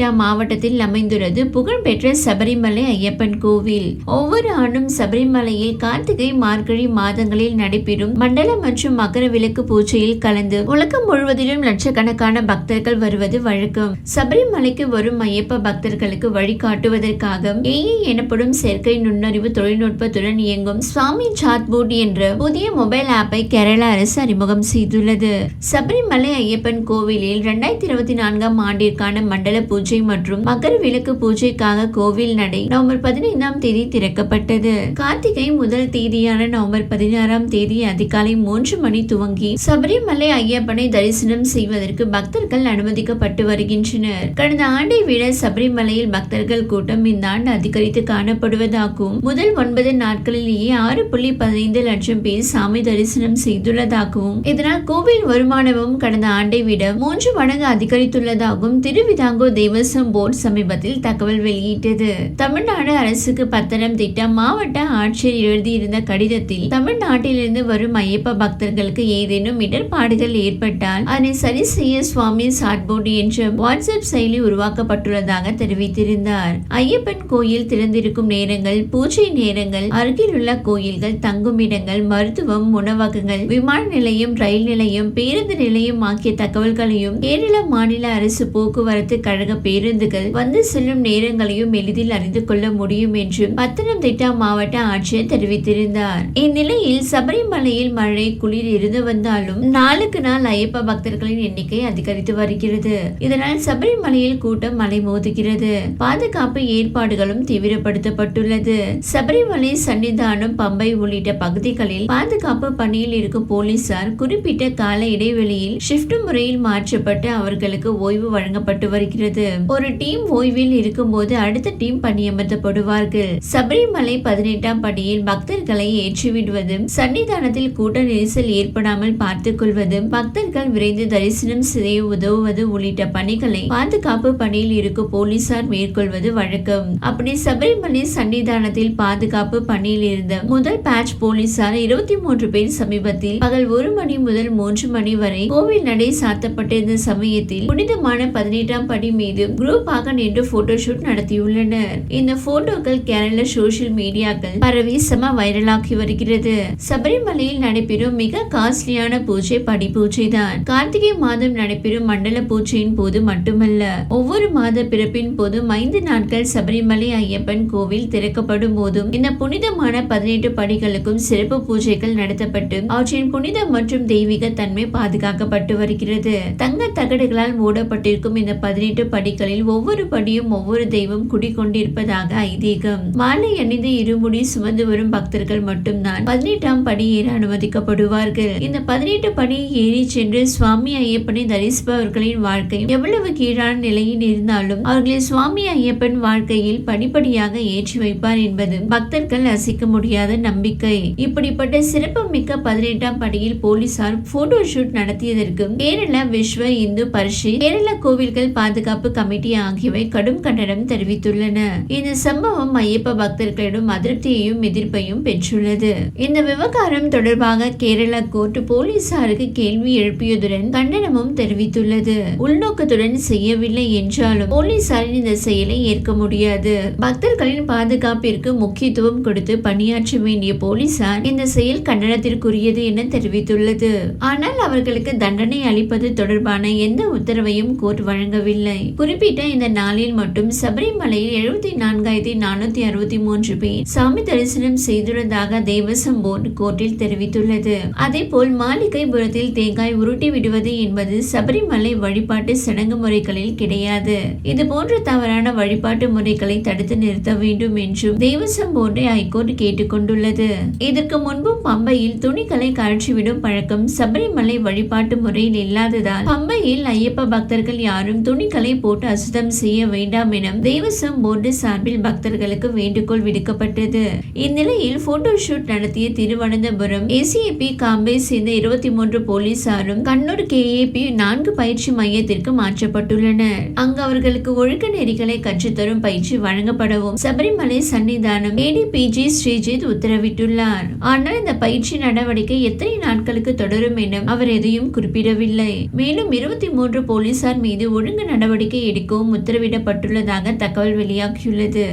மாவட்டத்தில் அமைந்துள்ளது. புகழ்பெற்ற சபரிமலை ஐயப்பன் கோவில். ஒவ்வொரு ஆண்டும் சபரிமலையில் கார்த்திகை மார்கழி மாதங்களில் நடைபெறும் மண்டல மற்றும் மகர விளக்கு பூஜையில் கலந்து உலகம் முழுவதிலும் லட்சக்கணக்கான பக்தர்கள் வருவது வழக்கம். சபரிமலைக்கு வரும் ஐயப்ப பக்தர்களுக்கு வழிகாட்டுவதற்காக ஏஐ எனப்படும் செயற்கை நுண்ணறிவு தொழில்நுட்பத்துடன் இயங்கும் சுவாமி சாத்பூட் என்ற புதிய மொபைல் ஆப்பை கேரள அரசு அறிமுகம் செய்துள்ளது. சபரிமலை ஐயப்பன் கோவிலில் இரண்டாயிரத்தி இருபத்தி நான்காம் ஆண்டிற்கான மண்டல பூஜை மற்றும் மகர விளக்கு பூஜைக்காக கோவில் நடை நவம்பர் பதினைந்தாம் தேதி திறக்கப்பட்டது. கார்த்திகை முதல் தேதியான நவம்பர் பதினாறாம் தேதி அதிகாலை மூன்று மணி துவங்கி சபரிமலை ஐயப்பனை தரிசனம் செய்வதற்கு பக்தர்கள் அனுமதிக்கப்பட்டு வருகின்றனர். கடந்த ஆண்டை விட சபரிமலையில் பக்தர்கள் கூட்டம் இந்த ஆண்டு அதிகரித்து காணப்படுவதாகவும் முதல் ஒன்பது நாட்களிலேயே ஆறு புள்ளி பதினைந்து லட்சம் பேர் சாமி தரிசனம் செய்துள்ளதாகவும் இதனால் கோவில் வருமானமும் கடந்த ஆண்டை விட மூன்று மடங்கு அதிகரித்துள்ளதாகவும் திருவிதாங்கூர் தேவஸ்வம் போர்டு சமீபத்தில் தகவல் வெளியிட்டது. தமிழ்நாடு அரசுக்கு பத்தனம் திட்டம் மாவட்ட ஆட்சியர் எழுதியிருந்த கடிதத்தில் தமிழ்நாட்டிலிருந்து வரும் ஐயப்ப பக்தர்களுக்கு ஏதேனும் இடர்பாடுகள் ஏற்பட்டால் அதனை சரி செய்ய சுவாமி சாட்போர்டு என்ற வாட்ஸ்அப் செயலி உருவாக்கப்பட்டுள்ளதாக தெரிவித்திருந்தார். ஐயப்பன் கோயில் திறந்திருக்கும் நேரங்கள் பூஜை நேரங்கள் அருகிலுள்ள கோயில்கள் தங்குமிடங்கள் மருத்துவம் உணவகங்கள் விமான நிலையம் ரயில் நிலையம் பேருந்து நிலையம் ஆகிய தகவல்களையும் கேரள மாநில அரசு போக்குவரத்து கழக பேருந்துகள் வந்து செல்லும் நேரங்களையும் எளிதில் அறிந்து கொள்ள முடியும் என்றும் பத்தனம்திட்டா மாவட்ட ஆட்சியர் தெரிவித்திருந்தார். இந்நிலையில் சபரிமலையில் மழை குளிர் இருந்து வந்தாலும் நாளுக்கு நாள் ஐயப்ப பக்தர்களின் எண்ணிக்கை அதிகரித்து வருகிறது. இதனால் சபரிமலையில் கூட்டம் மலை மோதுகிறது. பாதுகாப்பு ஏற்பாடுகளும் தீவிரப்படுத்தப்பட்டுள்ளது. சபரிமலை சன்னிதானம் பம்பை உள்ளிட்ட பகுதிகளில் பாதுகாப்பு பணியில் இருக்கும் போலீசார் குறிப்பிட்ட கால இடைவெளியில் ஷிப்ட் முறையில் மாற்றப்பட்டு அவர்களுக்கு ஓய்வு வழங்கப்பட்டு வருகிறது. ஒரு டீம் ஓய்வில் இருக்கும்போது அடுத்த டீம் பணியமர்த்தப்படுவார்கள் சபரிமலை பதினெட்டாம் படியில் பக்தர்களை ஏற்றிவிடுவதும் சன்னிதானத்தில் கூட்ட நெரிசல் ஏற்படாமல் பார்த்துக் கொள்வதும் பக்தர்கள் விரைந்து தரிசனம் செய்ய உதவுவது உள்ளிட்ட பணிகளை பாதுகாப்பு பணியில் இருக்கும் போலீசார் மேற்கொள்வது வழக்கம். அப்படி சபரிமலை சன்னிதானத்தில் பாதுகாப்பு பணியில் இருந்த முதல் பேட்ச் போலீசார் இருபத்தி மூன்று பேர் சமீபத்தில் பகல் ஒரு மணி முதல் மூன்று மணி வரை கோவில் நடை சாத்தப்பட்டிருந்த சமயத்தில் புனிதமான பதினெட்டாம் படி மீது குரூப்பாக நின்று போட்டோஷூட் நடத்தியுள்ளனர். இந்த போட்டோக்கள் கேரள சோசியல் மீடியாக்கள் பரவி செம வைரலாகி வருகிறது. சபரிமலையில் நடைபெறும் மிக காஸ்ட்லியான பூஜை படி பூஜை தான். கார்த்திகை மாதம் நடைபெறும் மண்டல பூஜையின் போது மட்டுமல்ல ஒவ்வொரு மாத பிறப்பின் போதும் ஐந்து நாட்கள் சபரிமலை ஐயப்பன் கோவில் திறக்கப்படும் போதும் இந்த புனிதமான பதினெட்டு படிகளுக்கும் சிறப்பு பூஜைகள் நடத்தப்பட்டு அவற்றின் புனித மற்றும் தெய்வீக தன்மை பாதுகாக்கப்பட்டு வருகிறது. தங்க தகடுகளால் மூடப்பட்டிருக்கும் இந்த பதினெட்டு படி படிகளில் ஒவ்வொரு படியும் ஒவ்வொரு தெய்வம் குடிக்கொண்டிருப்பதாக ஐதீகம். மாலை அணிந்து இருமுடி சுமந்து வரும் பக்தர்கள் மட்டும்தான் பதினெட்டாம் படி ஏற அனுமதிக்கப்படுவார்கள். இந்த பதினெட்டு படி ஏறி சென்று சுவாமி ஐயப்பனை தரிசிப்பவர்களின் வாழ்க்கை எவ்வளவு கீழான நிலையில் இருந்தாலும் அவர்களை சுவாமி ஐயப்பன் வாழ்க்கையில் படிப்படியாக ஏற்றி வைப்பார் என்பது பக்தர்கள் அசைக்க முடியாத நம்பிக்கை. இப்படிப்பட்ட சிறப்பு மிக்க பதினெட்டாம் படியில் போலீசார் போட்டோ ஷூட் நடத்தியதற்கு கேரள விஸ்வ இந்து பரிசு கேரள கோவில்கள் பாதுகாப்பு கமிட்டி ஆகியவை கடும் கண்டனம் தெரிவித்துள்ளன. இந்த சம்பவம் ஐயப்ப பக்தர்களிடம் அதிருப்தியையும் எதிர்ப்பையும் பெற்றுள்ளது. இந்த விவகாரம் தொடர்பாக கேரள கோர்ட் போலீசாருக்கு கேள்வி எழுப்பியதுடன் கண்டனமும் தெரிவித்துள்ளது. உள்நோக்கத்துடன் செய்யவில்லை என்றாலும் போலீசாரின் இந்த செயலை ஏற்க முடியாது. பக்தர்களின் பாதுகாப்பிற்கு முக்கியத்துவம் கொடுத்து பணியாற்ற வேண்டிய போலீசார் இந்த செயல் கண்டனத்திற்குரியது என தெரிவித்துள்ளது. ஆனால் அவர்களுக்கு தண்டனை அளிப்பது தொடர்பான எந்த உத்தரவையும் கோர்ட் வழங்கவில்லை. குறிப்பிட்ட இந்த நாளில் மட்டும் சபரிமலையில் எழுபத்தி நான்காயிரத்தி நானூத்தி அறுபத்தி மூன்று பேர் சாமி தரிசனம் செய்துள்ளதாக தேவசம் போர்டு கோர்ட்டில் தெரிவித்துள்ளது. அதே போல் மாளிகைபுரத்தில் தேங்காய் உருட்டி விடுவது என்பது சபரிமலை வழிபாட்டு சடங்கு முறைகளில் கிடையாது. இது போன்ற தவறான வழிபாட்டு முறைகளை தடுத்து நிறுத்த வேண்டும் என்றும் தேவசம் போர்டை ஹைகோர்ட் கேட்டுக்கொண்டுள்ளது இதற்கு முன்பும் பம்பையில் துணிகளை கழற்றிவிடும் பழக்கம் சபரிமலை வழிபாட்டு முறையில் இல்லாததால் பம்பையில் ஐயப்ப பக்தர்கள் யாரும் துணிகளை போட்டு அசுத்தம் செய்ய வேண்டாம் என தேவசம் போர்டு சார்பில் பக்தர்களுக்கு வேண்டுகோள் விடுக்கப்பட்டது. இந்நிலையில் போட்டோ ஷூட் நடத்திய திருவனந்தபுரம் ஏசிஏபி காம்பை சேர்ந்த இருபத்தி மூன்று போலீசாரும் கண்ணூர் கேஏபி நான்கு பயிற்சி மையத்திற்கு மாற்றப்பட்டுள்ளனர். அங்கு அவர்களுக்கு ஒழுக்க நெறிகளை கற்றுத்தரும் பயிற்சி வழங்கப்படவும் சபரிமலை சன்னிதானம் ஏடிபிஜி ஸ்ரீஜித் உத்தரவிட்டுள்ளார். ஆனால் இந்த பயிற்சி நடவடிக்கை எத்தனை நாட்களுக்கு தொடரும் என அவர் எதையும் குறிப்பிடவில்லை. மேலும் இருபத்தி மூன்று போலீசார் மீது ஒழுங்கு நடவடிக்கை எடுக்கவும் உத்தரவிடப்பட்டுள்ளதாக தகவல் வெளியாகியுள்ளது.